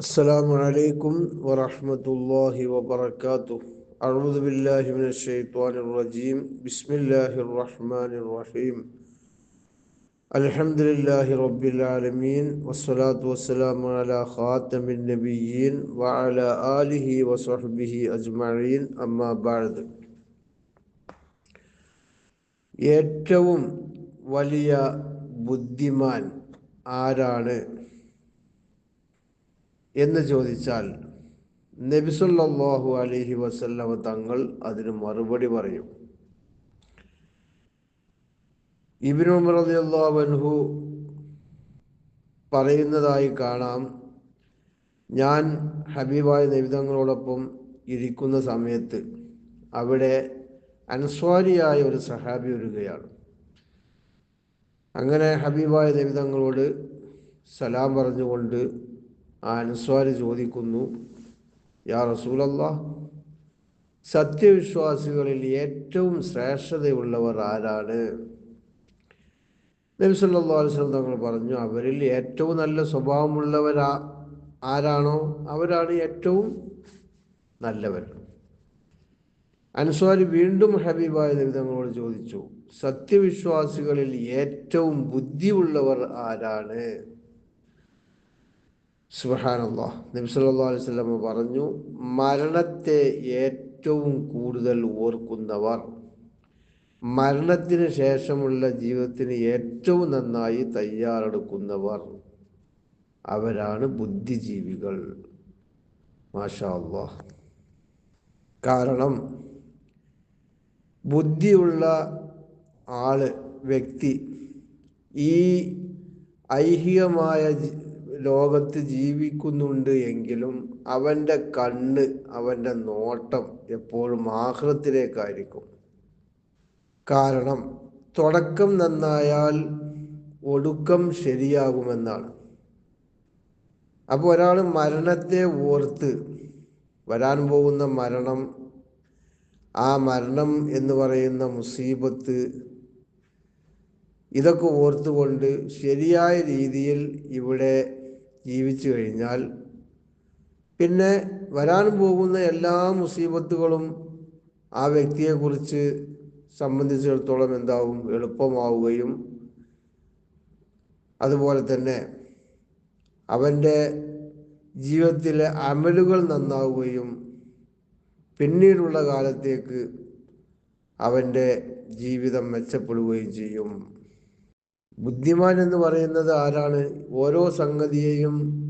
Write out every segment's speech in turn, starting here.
السلام عليكم ورحمة الله وبركاته أعوذ بالله من الشيطان الرجيم بسم الله الرحمن الرحيم الحمد لله رب العالمين والصلاة والسلام على خاتم النبيين وعلى آله وصحبه أجمعين أما بعد ഏറ്റവും വലിയ ബുദ്ധിമാൻ ആരാണ് എന്ന് ചോദിച്ചാൽ നബിസുല്ലാഹു അലഹി വസല്ലമ തങ്ങൾ അതിന് മറുപടി പറയും. ഇബിനു റളിയല്ലാഹു പറയുന്നതായി കാണാം ഞാൻ ഹബീബായ നബിതങ്ങളോടൊപ്പം ഇരിക്കുന്ന സമയത്ത് അവിടെ അൻസ്വാരിയായ ഒരു സഹാബി വരികയാണ്. അങ്ങനെ ഹബീബായ നബിതങ്ങളോട് സലാം പറഞ്ഞുകൊണ്ട് ആ അൻസ്വാരി ചോദിക്കുന്നു യാ റസൂലല്ല സത്യവിശ്വാസികളിൽ ഏറ്റവും ശ്രേഷ്ഠതയുള്ളവർ ആരാണ്? നബി അലൈഹി തങ്ങൾ പറഞ്ഞു അവരിൽ ഏറ്റവും നല്ല സ്വഭാവമുള്ളവരാ ആരാണോ? അവരാണ് ഏറ്റവും നല്ലവർ. അൻസ്വാരി വീണ്ടും ഹബീബായ നബി ചോദിച്ചു സത്യവിശ്വാസികളിൽ ഏറ്റവും ബുദ്ധിയുള്ളവർ ആരാണ്? സുബഹാനല്ലാ. നബി സല്ലല്ലാഹു അലൈഹി വസല്ലം പറഞ്ഞു മരണത്തെ ഏറ്റവും കൂടുതൽ ഓർക്കുന്നവർ മരണത്തിന് ശേഷമുള്ള ജീവിതത്തിന് ഏറ്റവും നന്നായി തയ്യാറെടുക്കുന്നവർ അവരാണ് ബുദ്ധിജീവികൾ. മാഷാ കാരണം ബുദ്ധിയുള്ള ആൾ വ്യക്തി ഈ ഐഹികമായ ലോകത്ത് ജീവിക്കുന്നുണ്ട് എങ്കിലും അവന്റെ കണ്ണ് അവന്റെ നോട്ടം എപ്പോഴും ആഹ്ലത്തിലേക്കായിരിക്കും കാരണം തുടക്കം നന്നായാൽ ഒടുക്കം ശരിയാകുമെന്നാണ്. അപ്പോൾ ഒരാൾ മരണത്തെ ഓർത്ത് വരാൻ പോകുന്ന മരണം ആ മരണം എന്ന് പറയുന്ന മുസീബത്ത് ഇതൊക്കെ ഓർത്തുകൊണ്ട് ശരിയായ രീതിയിൽ ഇവിടെ ജീവിച്ചു കഴിഞ്ഞാൽ പിന്നെ വരാൻ പോകുന്ന എല്ലാ മുസീബത്തുകളും ആ വ്യക്തിയെക്കുറിച്ച് സംബന്ധിച്ചിടത്തോളം എന്താവും? എളുപ്പമാവുകയും അതുപോലെ തന്നെ അവന്റെ ജീവിതത്തിലെ അമലുകൾ നന്നാവുകയും പിന്നീടുള്ള കാലത്തേക്ക് അവന്റെ ജീവിതം മെച്ചപ്പെടുകയും ചെയ്യും. ബുദ്ധിമാൻ എന്ന് പറയുന്നത് ആരാണ്? ഓരോ സംഗതിയെയും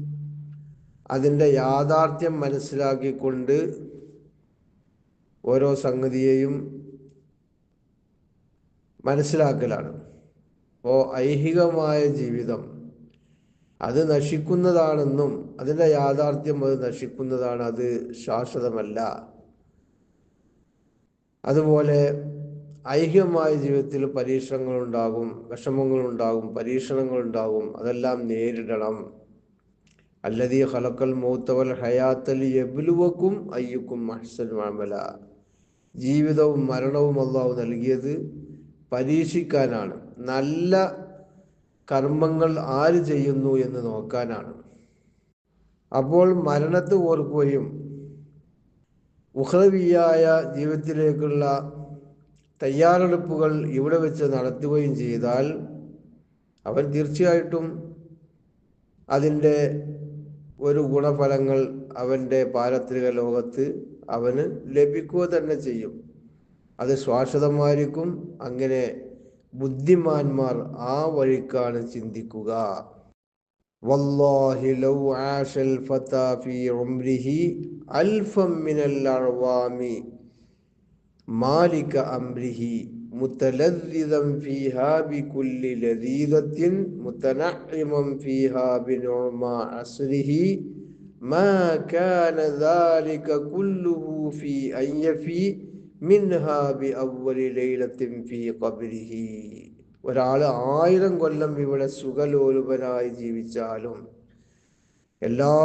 അതിന്റെ യാഥാർത്ഥ്യം മനസ്സിലാക്കിക്കൊണ്ട് ഓരോ സംഗതിയെയും മനസ്സിലാക്കലാണ്. അപ്പോൾ ഐഹികമായ ജീവിതം. അത് നശിക്കുന്നതാണെന്നും അതിന്റെ യാഥാർത്ഥ്യം അത് നശിക്കുന്നതാണ് അത് ശാശ്വതമല്ല. അതുപോലെ ഐഹികമായ ജീവിതത്തിൽ പരീക്ഷണങ്ങളുണ്ടാകും വിഷമങ്ങളുണ്ടാകും പരീക്ഷണങ്ങളുണ്ടാകും. അതെല്ലാം നേരിടണം. അല്ലതി ഹലക്കൽ മൂത്തവൽ ഹയാത്തൽ എബുലുവക്കും അയ്യക്കും മഹസൻ മാമല ജീവിതവും മരണവും അള്ളാഹു നൽകിയത് പരീക്ഷിക്കാനാണ്. നല്ല കർമ്മങ്ങൾ ആര് ചെയ്യുന്നു എന്ന് നോക്കാനാണ്. അപ്പോൾ മരണത്തെ ഓർക്കുകയും ഉഹ്രവിയായ ജീവിതത്തിലേക്കുള്ള തയ്യാറെടുപ്പുകൾ ഇവിടെ വെച്ച് നടത്തുകയും ചെയ്താൽ അവൻ തീർച്ചയായിട്ടും അതിന്റെ ഒരു ഗുണഫലങ്ങൾ അവന്റെ പാരത്രിക ലോകത്ത് അവന് ലഭിക്കുക തന്നെ ചെയ്യും. അത് ശ്വാശ്വതമായിരിക്കും അങ്ങനെ ബുദ്ധിമാന്മാർ ആ വഴിക്കാണ് ചിന്തിക്കുക. വല്ലാഹി ലൗ ആഷൽ ഫതാ ഫീ ഉംരിഹി അൽഫം മിനൽ അർവാമി. മാലിക അംരിഹി മുത്തലദ്ദിദം ഫീഹാ ബികുല്ലി ലദീദത്തിൻ മുത്തനഇമം ഫീഹാ ബിനുമാ അസ്രിഹി മാ കാന ദാലിക കുല്ലുഹു ഫീ അയ്യഫി മിൻഹാ ബി ലൈലത്തിൻ ഫീ ഖബ്രിഹി. ഒരാൾ ആയിരം കൊല്ലം ഇവിടെ സുഖലോലുപനായി ജീവിച്ചാലും എല്ലാ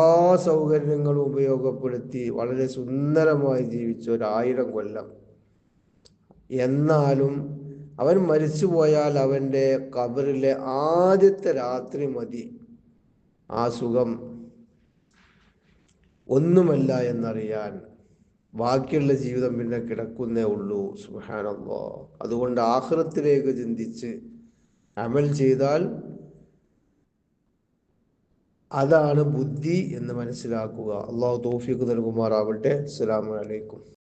സൗകര്യങ്ങളും ഉപയോഗപ്പെടുത്തി വളരെ സുന്ദരമായി ജീവിച്ച ഒരായിരം കൊല്ലം എന്നാലും അവൻ മരിച്ചുപോയാൽ അവന്റെ കബറിലെ ആദ്യത്തെ രാത്രി മതി. ആ സുഖം ഒന്നുമല്ല എന്നറിയാൻ ബാക്കിയുള്ള ജീവിതം പിന്നെ കിടക്കുന്നേ ഉള്ളൂ. സുഹാനല്ലോ അതുകൊണ്ട് ആഹ്റത്തിലേക്ക് ചിന്തിച്ച് അമൽ ചെയ്താൽ അതാണ് ബുദ്ധി എന്ന് മനസ്സിലാക്കുക. അള്ളാഹു തോഫിക്ക് നൽകുമാറാവട്ടെ. അസ്സാം അലൈക്കും.